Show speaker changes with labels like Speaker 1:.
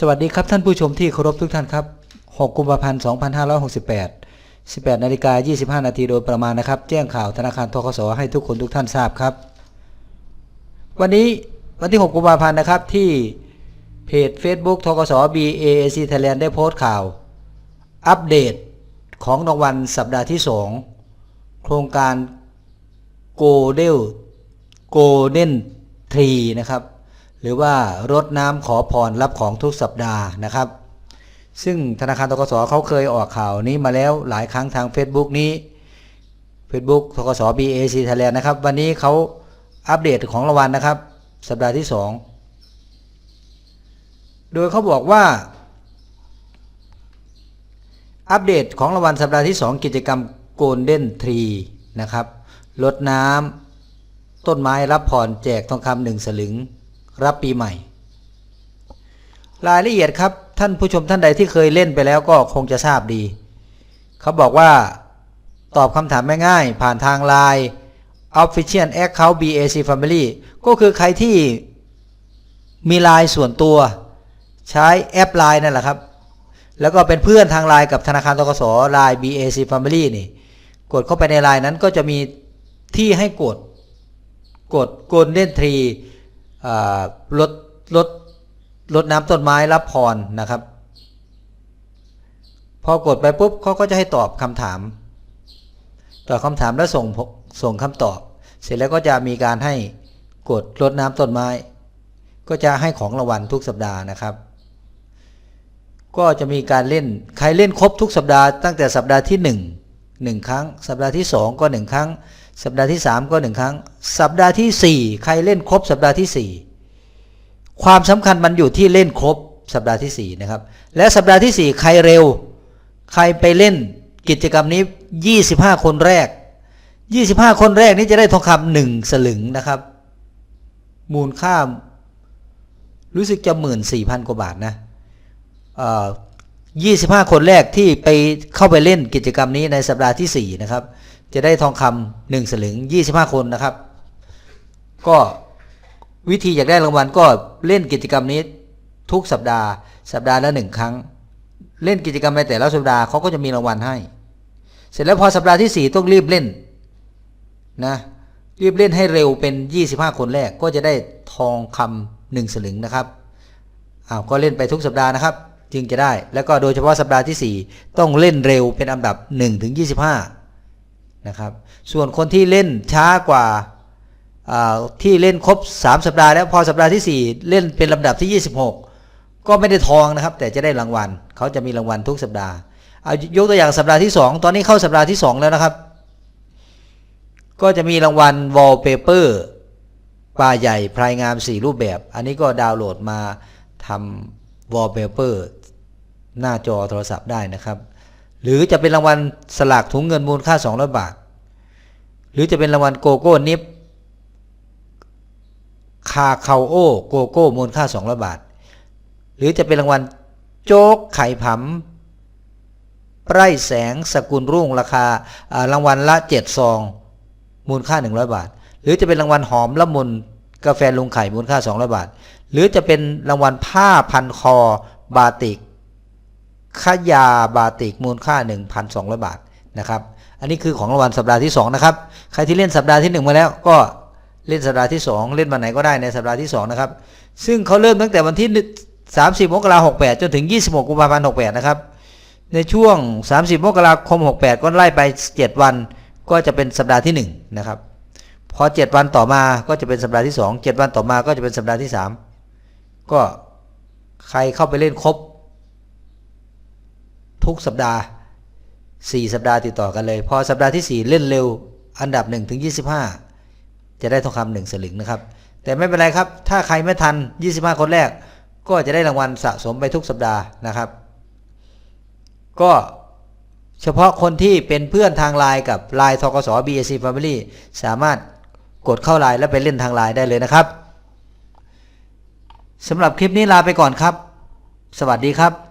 Speaker 1: สวัสดีครับท่านผู้ชมที่เคารพทุกท่านครับ 6 กุมภาพันธ์ 2568 18นาฬิกา25 นาทีโดยประมาณนะครับ แจ้งข่าวธนาคารทกสให้ทุกคนทุกท่านทราบครับ วันนี้วันที่ 6 กุมภาพันธ์นะครับที่เพจ Facebook ทกส BAC Thailand ได้โพสต์ข่าว อัปเดตของรางวัลสัปดาห์ที่ 2 โครงการโกลเดลโกลเด้นทรีนะครับ หรือว่ารดน้ำขอพรรับของทุกสัปดาห์นะครับ ซึ่งธนาคารทกสเขาเคยออกข่าวนี้มาแล้วหลายครั้งทาง Facebook นี้ Facebook ทกส BAC Thailand นะครับ วันนี้เขาอัปเดตของรางวัลนะครับ สัปดาห์ที่ 2 โดยเขาบอกว่า อัปเดตของรางวัลสัปดาห์ที่ 2 กิจกรรม Golden Tree นะครับลดน้ำต้นไม้รับพรแจกทองคำหนึ่งสลึง รับปีใหม่ รายละเอียดครับท่านผู้ชมท่านใดที่เคยเล่นไปแล้วก็คงจะทราบดี เขาบอกว่าตอบคำถามง่ายๆผ่านทาง Line Official Account BAC Family ก็คือใครที่มีไลน์ส่วนตัว ใช้แอป Line นั่นแหละครับ แล้วก็เป็นเพื่อนทางไลน์กับธนาคารทกสไลน์ BAC Family นี่กดเข้าไปในไลน์นั้นก็จะมีที่ให้กด กด Golden Tree อ่า ลดลดลดน้ำต้นไม้รับพรนะครับ พอกดไปปุ๊บเขาก็จะให้ตอบคำถาม ตอบคำถามแล้วส่งส่งคำตอบ เสร็จแล้วก็จะมีการให้กดลดน้ำต้นไม้ ก็จะให้ของรางวัลทุกสัปดาห์นะครับ ก็จะมีการเล่นใครเล่นครบทุกสัปดาห์ตั้งแต่สัปดาห์ที่ 1 1 ครั้ง สัปดาห์ที่ 2 ก็ 1 ครั้ง สัปดาห์ที่ 3 ก็1ครั้ง สัปดาห์ทีสี่ 4 ใครเล่นครบ สัปดาห์ที่ 4 ความสำคัญมันอยู่ที่เล่นครบสัปดาห์ที่4นะครับและสัปดาห์ที่ 4 ใครเร็ว ใครไปเล่นกิจกรรมนี้ 25 คนแรก 25 คนแรกนี้จะได้ทองคำหนึ่งสลึงนะครับ มูลค่ารู้สึกจะหมื่นสี่พันกว่าบาทนะยี่สิบห้าคนแรกที่ไปเข้าไปเล่นกิจกรรมนี้ในสัปดาห์ที่สี่นะครับ จะได้ทองคำหนึ่งสลึงยี่สิบห้าคนนะครับ ก็วิธีอยากได้รางวัลก็เล่นกิจกรรมนี้ทุกสัปดาห์สัปดาห์ละหนึ่งครั้ง เล่นกิจกรรมในแต่ละสัปดาห์เขาก็จะมีรางวัลให้ เสร็จแล้วพอสัปดาห์ที่สี่ต้องรีบเล่นนะรีบเล่นให้เร็วเป็นยี่สิบห้าคนแรกก็จะได้ทองคำหนึ่งสลึงนะครับอ้าวก็เล่นไปทุกสัปดาห์นะครับ จึงจะได้ แล้วก็โดยเฉพาะสัปดาห์ที่ 4 ต้องเล่นเร็วเป็นอันดับ1ถึง25 นะครับ ส่วนคนที่เล่นช้ากว่าที่เล่นครบ 3 สัปดาห์แล้วพอสัปดาห์ที่ 4 เล่นเป็นลำดับที่ 26 ก็ไม่ได้ทองนะครับ แต่จะได้รางวัลเขาจะมีรางวัลทุกสัปดาห์เอายกตัวอย่างสัปดาห์ที่ 2 ตอนนี้เข้าสัปดาห์ที่ 2 แล้วนะครับ ก็จะมีรางวัล wallpaper ปลาใหญ่พรายงาม 4 รูปแบบ อันนี้ก็ดาวน์โหลดมาทำ wallpaper หน้าจอโทรศัพท์ได้นะครับ หรือจะเป็นรางวัลสลากถุงเงินมูลค่า 200 บาท หรือจะเป็นรางวัลโกโก้นิฟคาคาโอโกโก้มูลค่า 200 บาท หรือจะเป็นรางวัลโจ๊กไข่ผำไร่แสงสกุลรุ่งราคารางวัลละ7ซอง มูลค่า 100 บาท หรือจะเป็นรางวัลหอมละมุนกาแฟลุงไข่มูลค่า 200 บาท หรือจะเป็นรางวัลผ้าพันคอบาติก ขยาบาติกมูลค่า 1,200 บาทนะครับ อันนี้คือของรางวัลสัปดาห์ที่ 2 นะครับ ใครที่เล่นสัปดาห์ที่ 1 มาแล้วก็เล่นสัปดาห์ที่ 2 เล่นวันไหนก็ได้ในสัปดาห์ที่ 2 นะครับ ซึ่งเขาเริ่มตั้งแต่วันที่ 30 มกราคม 68 จนถึง 26 กุมภาพันธ์ 68 นะครับ ในช่วง 30 มกราคม 68 ก็ไล่ไป 7 วัน ก็จะเป็นสัปดาห์ที่ 1 นะครับ พอ 7 วันต่อมาก็จะเป็นสัปดาห์ที่ 2 7 วันต่อมาก็จะเป็นสัปดาห์ที่ 3 ก็ใครเข้าไปเล่นครบ ทุกสัปดาห์ 4 สัปดาห์ติดต่อกันเลย พอสัปดาห์ที่ 4 เล่นเร็ว อันดับ1ถึง25 จะได้ทองคำหนึ่งสลึงนะครับ แต่ไม่เป็นไรครับ ถ้าใครไม่ทัน 25 คนแรก ก็จะได้รางวัลสะสมไปทุกสัปดาห์นะครับ ก็เฉพาะคนที่เป็นเพื่อนทางไลน์กับไลน์ทกส BAC Family สามารถกดเข้าไลน์แล้วไปเล่นทางไลน์ได้เลยนะครับสำหรับคลิปนี้ลาไปก่อนครับ สวัสดีครับ